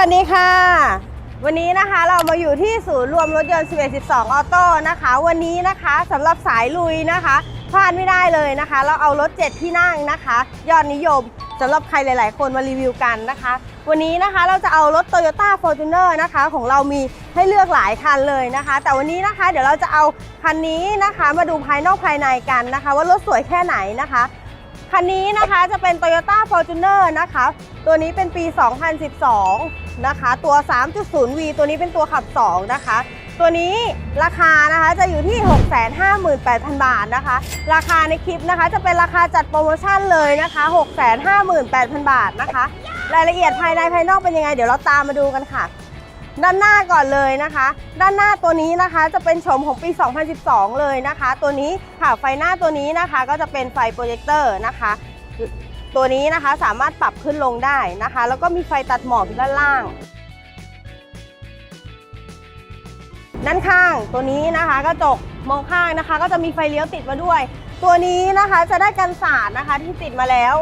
วัสดีค่ะ วันนี้นะคะเรามาอยู่ที่ศูนย์รวมรถยนต์ 11 12 ออโต้นะคะ วันนี้นะคะสำหรับสายลุยนะคะพลาดไม่ได้เลยนะคะ เราเอารถ 7 ที่นั่งนะคะ ยอดนิยมสำหรับใครหลาย ๆ คนมารีวิวกันนะคะ วันนี้นะคะเราจะเอารถ Toyota Fortuner นะคะของเรามีให้เลือกหลายคันเลยนะคะ แต่วันนี้นะคะเดี๋ยวเราจะเอาคันนี้นะคะมาดูภายนอกภายในกันนะคะ ว่ารถสวยแค่ไหนนะคะคันนี้นะคะจะเป็น Toyota Fortuner นะคะ ตัวนี้เป็นปี 2012 นะคะ ตัว 3.0V ตัวนี้เป็นตัวขับ 2 นะคะ ตัวนี้ราคานะคะจะอยู่ที่ 658,000 บาทนะคะ ราคาในคลิปนะคะ จะเป็นราคาจัดโปรโมชั่นเลยนะคะ 658,000 บาทนะคะ รายละเอียดภายในภายนอกเป็นยังไง เดี๋ยวเราตามมาดูกันค่ะด้านหน้าก่อนเลยนะคะ ด้านหน้าตัวนี้นะคะจะเป็นโฉมของปี 2012 เลยนะคะ ตัวนี้ค่ะไฟหน้าตัวนี้นะคะก็จะเป็นไฟโปรเจคเตอร์นะคะ ตัวนี้นะคะสามารถปรับขึ้นลงได้นะคะ แล้วก็มีไฟตัดหมอกอยู่ด้านล่าง ด้านข้างตัวนี้นะคะกระจกมองข้างนะคะ ก็จะมีไฟเลี้ยวติดมาด้วย ตัวนี้นะคะจะได้กันสาดนะคะที่ติดมาแล้ว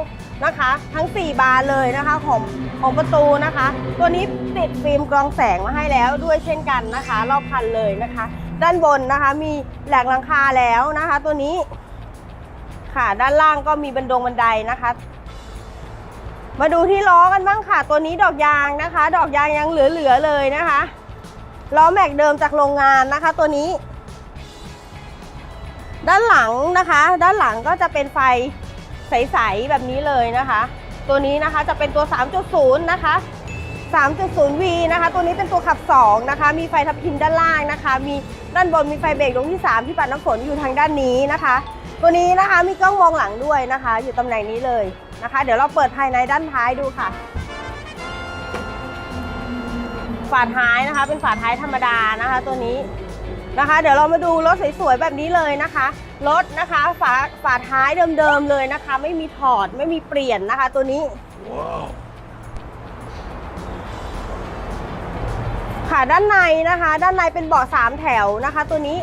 นะคะ ทั้ง 4 บานเลยนะคะของของประตูนะคะ ตัวนี้ติดฟิล์มกรองแสงมาให้แล้วด้วยเช่นกันนะคะ รอบคันเลยนะคะ ด้านบนนะคะมีแหลกหลังคาแล้วนะคะ ตัวนี้ค่ะด้านล่างก็มีบันดงบันไดนะคะ มาดูที่ล้อกันบ้างค่ะ ตัวนี้ดอกยางนะคะ ดอกยางยังเหลือๆเลยนะคะล้อแม็กเดิมจากโรงงานนะคะ ตัวนี้ ด้านหลังนะคะ ด้านหลังก็จะเป็นไฟใสๆแบบนี้เลยนะคะ ตัวนี้นะคะจะเป็นตัว 3.0 นะคะ 3.0V นะคะ ตัวนี้เป็นตัวขับ 2 นะคะ มีไฟทับทิมด้านล่างนะคะ มีด้านบนมีไฟเบรกดวงที่ 3 ที่ปัดน้ำฝนอยู่ทางด้านนี้นะคะ ตัวนี้นะคะมีกล้องมองหลังด้วยนะคะ อยู่ตำแหน่งนี้เลย นะคะ เดี๋ยวเราเปิดภายในด้านท้ายดูค่ะ ฝาท้ายนะคะ เป็นฝาท้ายธรรมดานะคะ ตัวนี้นะคะ เดี๋ยวเรามาดูรถสวยๆแบบนี้เลยนะคะรถนะคะฝาฝาท้ายเดิมๆเลยนะคะ ไม่มีถอดไม่มีเปลี่ยนนะคะ ตัวนี้ค่ะด้านในนะคะ ด้านในเป็นเบาะสามแถวนะคะ ตัวนี้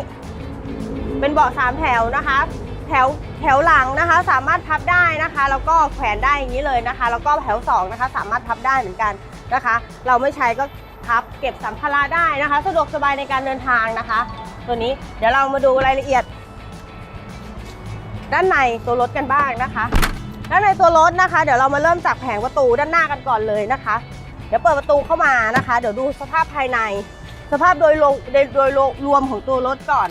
เป็นเบาะสามแถวนะคะ แถวแถวหลังนะคะ สามารถพับได้นะคะ แล้วก็แขวนได้อย่างนี้เลยนะคะ แล้วก็แถวสองนะคะ สามารถพับได้เหมือนกันนะคะ เราไม่ใช้ก็พับเก็บสัมภาระได้นะคะ สะดวกสบายในการเดินทางนะคะ ตัวนี้เดี๋ยวเรามาดูรายละเอียด ด้านในตัวรถกันบ้างนะคะด้านในตัวรถนะคะ เดี๋ยวเรามาเริ่มจากแผงประตูด้านหน้ากันก่อนเลยนะคะ เดี๋ยวเปิดประตูเข้ามานะคะ เดี๋ยวดูสภาพภายใน สภาพโดยรวมโดยโดยรวมของตัวรถก่อน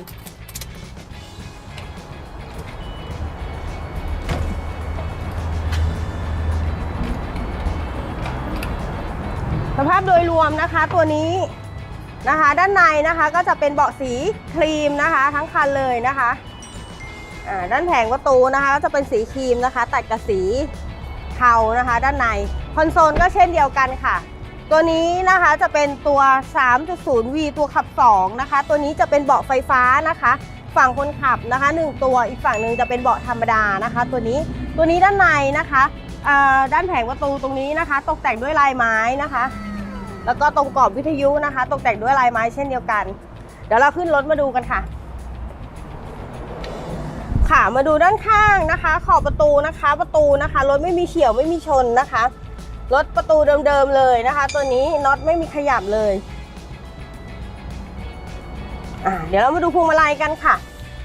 าพโดยรวมนะคะตัวนี้นะคะ ด้านในนะคะก็จะเป็นเบาะสีครีมนะคะ ทั้งคันเลยนะคะด้านแผงประตูนะคะก็จะเป็นสีครีมนะคะ ตัดกับสีเทานะคะ ด้านในคอนโซลก็เช่นเดียวกันค่ะ ตัวนี้นะคะจะเป็นตัว 3.0V ตัวขับ 2 นะคะ ตัวนี้จะเป็นเบาะไฟฟ้านะคะ ฝั่งคนขับนะคะหนึ่งตัวอีกฝั่งหนึ่งจะเป็นเบาะธรรมดานะคะ ตัวนี้ตัวนี้ด้านในนะคะด้านแผงประตูตรงนี้นะคะ ตกแต่งด้วยลายไม้นะคะ แล้วก็ตรงกรอบวิทยุนะคะ ตกแต่งด้วยลายไม้เช่นเดียวกัน เดี๋ยวเราขึ้นรถมาดูกันค่ะ ค่ะมาดูด้านข้างนะคะ ขอบประตูนะคะ ประตูนะคะรถไม่มีเฉียวไม่มีชนนะคะรถประตูเดิมๆเลยนะคะ ตัวนี้น็อตไม่มีขยับเลยอ่าเดี๋ยวเรามาดูพวงมาลัยกันค่ะ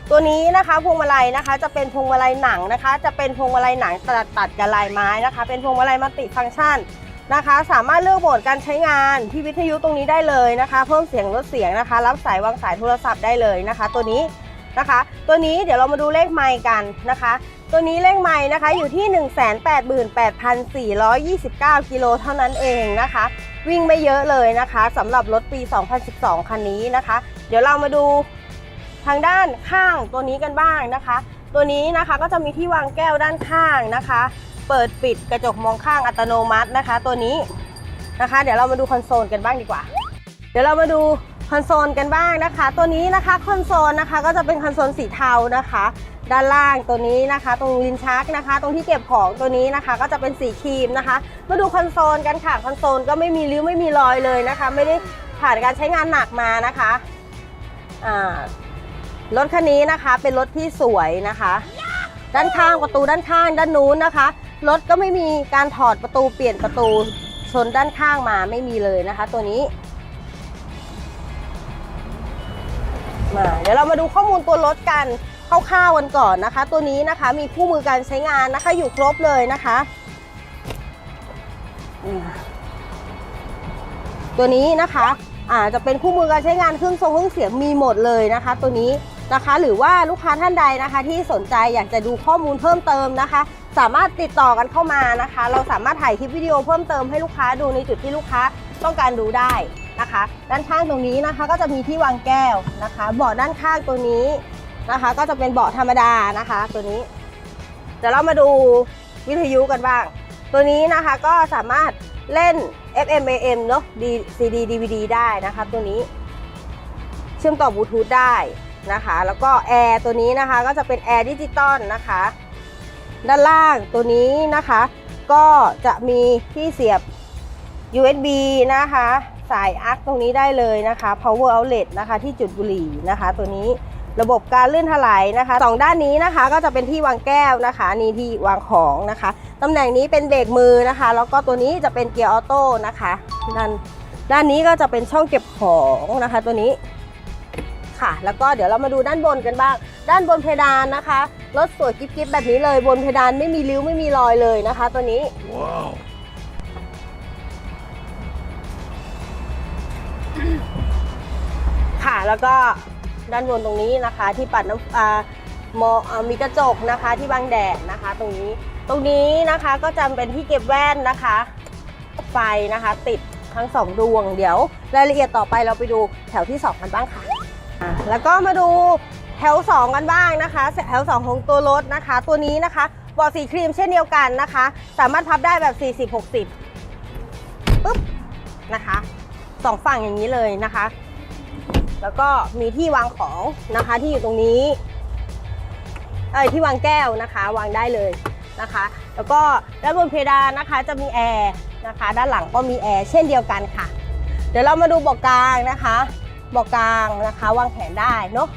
ตัวนี้นะคะพวงมาลัยนะคะ จะเป็นพวงมาลัยหนังนะคะ จะเป็นพวงมาลัยหนังตัดตัดกับลายไม้นะคะ เป็นพวงมาลัยมัลติฟังก์ชัน นะคะ สามารถเลือกโหมดการใช้งานที่วิทยุตรงนี้ได้เลยนะคะ เพิ่มเสียงลดเสียงนะคะ รับสายวางสายโทรศัพท์ได้เลยนะคะ ตัวนี้นะคะ ตัวนี้เดี๋ยวเรามาดูเลขไมค์กันนะคะ ตัวนี้เลขไมค์นะคะอยู่ที่ 188,429 กิโลเท่านั้นเองนะคะ วิ่งไม่เยอะเลยนะคะสำหรับรถปี 2012 คันนี้นะคะ เดี๋ยวเรามาดูทางด้านข้างตัวนี้กันบ้างนะคะ ตัวนี้นะคะก็จะมีที่วางแก้วด้านข้างนะคะ เปิดปิดกระจกมองข้างอัตโนมัตินะคะ ตัวนี้นะคะ เดี๋ยวเรามาดูคอนโซลกันบ้างดีกว่า เดี๋ยวเรามาดูคอนโซลกันบ้างนะคะ ตัวนี้นะคะคอนโซลนะคะก็จะเป็นคอนโซลสีเทานะคะ ด้านล่างตัวนี้นะคะ ตรงลิ้นชักนะคะ ตรงที่เก็บของตัวนี้นะคะ ก็จะเป็นสีครีมนะคะ มาดูคอนโซลกันค่ะคอนโซลก็ไม่มีริ้วไม่มีรอยเลยนะคะ ไม่ได้ผ่านการใช้งานหนักมานะคะรถคันนี้นะคะเป็นรถที่สวยนะคะ ด้านข้างประตูด้านข้างด้านนู้นนะคะ รถก็ไม่มีการถอดประตูเปลี่ยนประตูชนด้านข้างมาไม่มีเลยนะคะ ตัวนี้มาเดี๋ยวเรามาดูข้อมูลตัวรถกันคร่าวๆกันก่อนนะคะ ตัวนี้นะคะมีคู่มือการใช้งานนะคะอยู่ครบเลยนะคะตัวนี้นะคะอ่าจะเป็นคู่มือการใช้งานเครื่องทรงเครื่องเสียงมีหมดเลยนะคะ ตัวนี้นะคะ หรือว่าลูกค้าท่านใดนะคะ ที่สนใจอยากจะดูข้อมูลเพิ่มเติมนะคะ สามารถติดต่อกันเข้ามานะคะ เราสามารถถ่ายคลิปวิดีโอเพิ่มเติมให้ลูกค้าดูในจุดที่ลูกค้าต้องการดูได้นะคะ ด้านข้างตรงนี้นะคะก็จะมีที่วางแก้วนะคะเบาะด้านข้างตัวนี้นะคะ ก็จะเป็นเบาะธรรมดานะคะ ตัวนี้เดี๋ยวเรามาดูวิทยุกันบ้าง ตัวนี้นะคะก็สามารถเล่น FM AM เนอะ CD DVD ได้นะคะตัวนี้ เชื่อมต่อบลูทูธได้นะคะ แล้วก็แอร์ตัวนี้นะคะก็จะเป็นแอร์ดิจิตอลนะคะ ด้านล่างตัวนี้นะคะ ก็จะมีที่เสียบ USB นะคะ สายอักตรงนี้ได้เลยนะคะ power outlet นะคะ ที่จุดบุหรี่นะคะ ตัวนี้ระบบการลื่นถลายนะคะสองด้านนี้นะคะก็จะเป็นที่วางแก้วนะคะ นี่ที่วางของนะคะตำแหน่งนี้เป็นเบรกมือนะคะ แล้วก็ตัวนี้จะเป็นเกียร์ออโต้นะคะด้านด้านนี้ก็จะเป็นช่องเก็บของนะคะ ตัวนี้ ค่ะ แล้วก็เดี๋ยวเรามาดูด้านบนกันบ้าง ด้านบนเพดานนะคะรถสวยกิ๊บๆแบบนี้เลย บนเพดานไม่มีริ้วไม่มีรอยเลยนะคะ ตัวนี้ Wow. ค่ะแล้วก็ด้านบนตรงนี้นะคะ ที่ปัดน้ำอ่ามออ่ามีกระจกนะคะที่บังแดดนะคะ ตรงนี้ตรงนี้นะคะก็จะเป็นที่เก็บแว่นนะคะ ไฟนะคะ ติดทั้งสองดวง เดี๋ยวรายละเอียดต่อไปเราไปดูแถวที่สองกันบ้างค่ะอะ แล้วก็มาดูแถว 2 กันบ้างนะคะ แถว 2 ของตัวรถนะคะ ตัวนี้นะคะเบาะสีครีมเช่นเดียวกันนะคะ สามารถพับได้แบบ 40-60ปุ๊บนะคะสองฝั่งอย่างนี้เลยนะคะ แล้วก็มีที่วางของนะคะที่อยู่ตรงนี้เอ้ยที่วางแก้วนะคะ วางได้เลยนะคะ แล้วก็ด้านบนเพดานนะคะจะมีแอร์นะคะ ด้านหลังก็มีแอร์เช่นเดียวกันค่ะ เดี๋ยวเรามาดูเบาะกลางนะคะ เบาะกลางนะคะ วางแขนได้เนาะ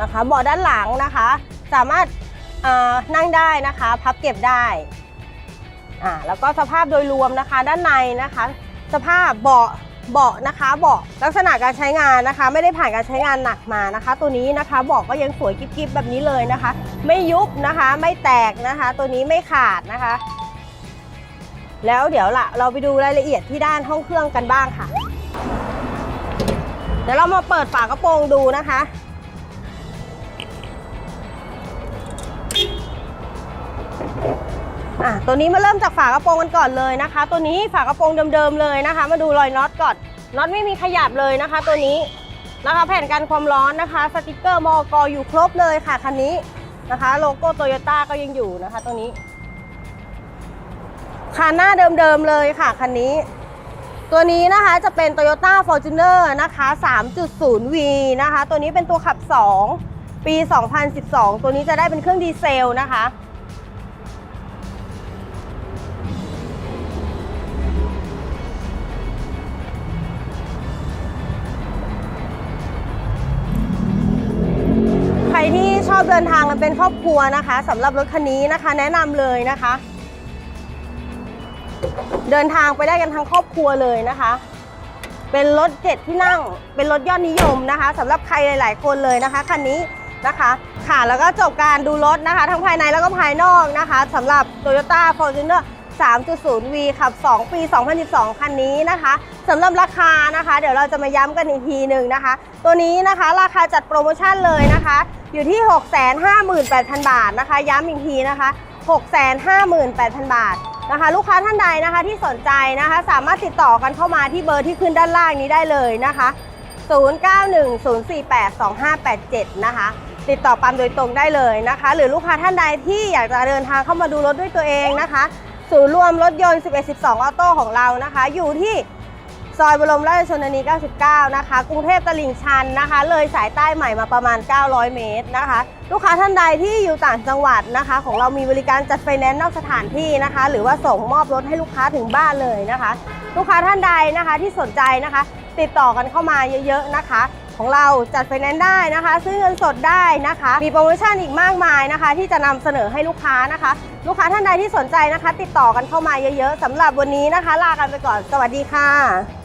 นะคะเบาะด้านหลังนะคะ สามารถนั่งได้นะคะ พับเก็บได้อ่าแล้วก็สภาพโดยรวมนะคะ ด้านในนะคะ สภาพเบาะเบาะนะคะเบาะลักษณะการใช้งานนะคะ ไม่ได้ผ่านการใช้งานหนักมานะคะ ตัวนี้นะคะเบาะก็ยังสวยกิ๊บๆแบบนี้เลยนะคะ ไม่ยุบนะคะ ไม่แตกนะคะ ตัวนี้ไม่ขาดนะคะ แล้วเดี๋ยวล่ะเราไปดูรายละเอียดที่ด้านห้องเครื่องกันบ้างค่ะ ดี๋ยวเรามาเปิดฝากระโปรงดูนะคะ อะตัวนี้มาเริ่มจากฝากระโปรงกันก่อนเลยนะคะ ตัวนี้ฝากระโปรงเดิมๆเลยนะคะ มาดูรอยน็อตก่อนน็อตไม่มีขยับเลยนะคะ ตัวนี้นะคะแผ่นกันความร้อนนะคะ สติกเกอร์มอกอยู่ครบเลยค่ะคันนี้นะคะ โลโก้โตโยต้าก็ยังอยู่นะคะ ตัวนี้คันหน้าเดิมๆเลยค่ะคันนี้ ตัวนี้นะคะจะเป็น Toyota Fortuner นะคะ 3.0V นะคะ ตัวนี้เป็นตัวขับ 2 ปี 2012 ตัวนี้จะได้เป็นเครื่องดีเซลนะคะ ใครที่ชอบเดินทางกันเป็นครอบครัวนะคะสำหรับรถคันนี้นะคะ แนะนำเลยนะคะ เดินทางไปได้กันทั้งครอบครัวเลยนะคะ เป็นรถเจ็ดที่นั่ง เป็นรถยอดนิยมนะคะสำหรับใครหลาย ๆ คนเลยนะคะคันนี้นะคะ ค่ะแล้วก็จบการดูรถนะคะ ทั้งภายในแล้วก็ภายนอกนะคะสำหรับ Toyota Fortuner 3.0V ขับ 2 ปี 2012 คันนี้นะคะสำหรับราคานะคะ เดี๋ยวเราจะมาย้ำกันอีกทีหนึ่งนะคะ ตัวนี้นะคะราคาจัดโปรโมชั่นเลยนะคะ อยู่ที่ 658,000 บาทนะคะ ย้ำอีกทีนะคะ 658,000 บาท นะคะ ลูกค้าท่านใดนะคะที่สนใจนะคะ สามารถติดต่อกันเข้ามาที่เบอร์ที่ขึ้นด้านล่างนี้ได้เลยนะคะ 0910482587 นะคะ ติดต่อปั๊มโดยตรงได้เลยนะคะ หรือลูกค้าท่านใดที่อยากจะเดินทางเข้ามาดูรถด้วยตัวเองนะคะ ศูนย์รวมรถยนต์ 1112 ออโต้ของเรานะคะ อยู่ที่ ซอยบรมราชชนนี 99 นะคะ กรุงเทพตลิ่งชันนะคะ เลยสายใต้ใหม่มาประมาณ 900 เมตรนะคะ ลูกค้าท่านใดที่อยู่ต่างจังหวัดนะคะ ของเรามีบริการจัดไฟแนนซ์นอกสถานที่นะคะ หรือว่าส่งมอบรถให้ลูกค้าถึงบ้านเลยนะคะ ลูกค้าท่านใดนะคะที่สนใจนะคะ ติดต่อกันเข้ามาเยอะ ๆ นะคะ ของเราจัดไฟแนนซ์ได้นะคะ ซื้อเงินสดได้นะคะ มีโปรโมชั่นอีกมากมายนะคะ ที่จะนำเสนอให้ลูกค้านะคะ ลูกค้าท่านใดที่สนใจนะคะ ติดต่อกันเข้ามาเยอะ ๆสำหรับวันนี้นะคะ ลากันไปก่อน สวัสดีค่ะ